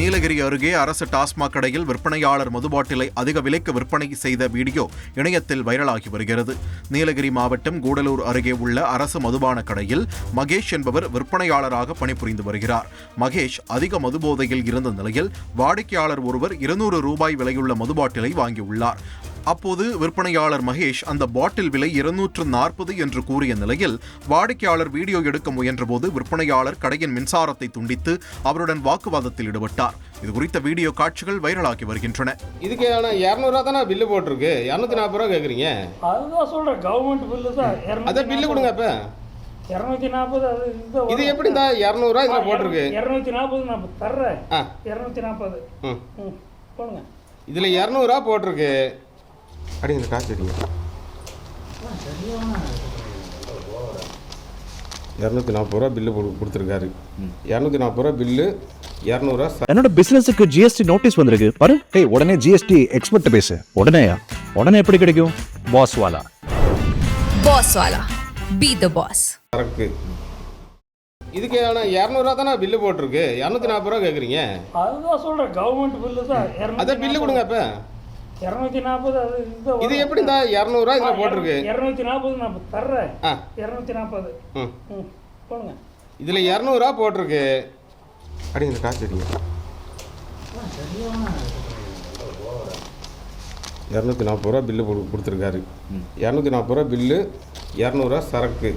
நீலகிரி அருகே அரசு டாஸ்மாக் கடையில் விற்பனையாளர் மதுபாட்டிலை அதிக விலைக்கு விற்பனை செய்த வீடியோ இணையத்தில் வைரலாகி வருகிறது. நீலகிரி மாவட்டம் கூடலூர் அருகே உள்ள அரசு மதுபான கடையில் மகேஷ் என்பவர் விற்பனையாளராக பணிபுரிந்து வருகிறார். மகேஷ் அதிக மதுபோதையில் இருந்த நிலையில் வாடிக்கையாளர் ஒருவர் இருநூறு ரூபாய் விலையுள்ள மது பாட்டிலை வாங்கியுள்ளார். அப்போது விற்பனையாளர் மகேஷ் அந்த பாட்டில் விலை இருநூற்று நாற்பது என்று கூறிய நிலையில் வாடிக்கையாளர் வீடியோ எடுக்க முயன்றபோது விற்பனையாளர் கடையின் மின்சாரத்தை துண்டித்து அவருடன் வாக்குவாதத்தில் ஈடுபட்டார். இது குறித்த வீடியோ காட்சிகள் வைரலாகி வருகின்றன. இதுக்கு ஆனால் இரநூறுவா தானே பில்லு போட்டிருக்கு? இரநூத்தி நாற்பது ரூபா கேட்குறீங்க அதுதான் சொல்கிறேன் கவர்மெண்ட் பில்லு தான். அதை பில்லு கொடுங்க அப்போ. இரநூத்தி நாற்பது அது இந்த இது எப்படி இந்த இரநூறுவா இதில் போட்டிருக்கு? இரநூத்தி நாற்பது நான் தர்றேன். இரநூத்தி நாற்பது. போடுங்க. இதில் இரநூறுவா போட்டிருக்கு. அடிங்க காசு அடிங்க இரநூத்தி நாற்பது ரூபா பில்லு கொடுத்துருக்காரு. இரநூத்தி நாற்பது ரூபா பில்லு இரநூறுவா என்னோட பிசினஸுக்கு ஜிஎஸ்டி நோட்டீஸ் வந்திருக்கு. பாரு. ஏய் உடனே ஜிஎஸ்டி எக்ஸ்பர்ட் பேசு. உடனேயா? உடனே எப்படி கிடைக்கும்? Boss wala. Boss Wala. Be the boss. சரக்கு இதுக்கு ஆனால் இரநூறுவா தானே பில்லு போட்டிருக்கு? இரநூத்தி நாற்பது ரூபா கேட்குறீங்க அதுதான் சொல்கிறேன் கவர்மெண்ட் பில்லு தான். அதை பில்லு கொடுங்க அப்போ. இரநூத்தி நாற்பது அது இந்த இது எப்படி இந்த இரநூறுவா இதில் போட்டிருக்கு. இரநூத்தி நாற்பது நான் தர்றேன். இரநூத்தி நாற்பது. ம். போடுங்க. இதில் இரநூறுவா போட்டிருக்கு. அடிங்க காசு அடிங்க இரநூத்தி நாற்பது ரூபா பில்லு கொடுத்துருக்காரு. இரநூத்தி நாற்பது ரூபா பில்லு இரநூறுவா சரக்கு.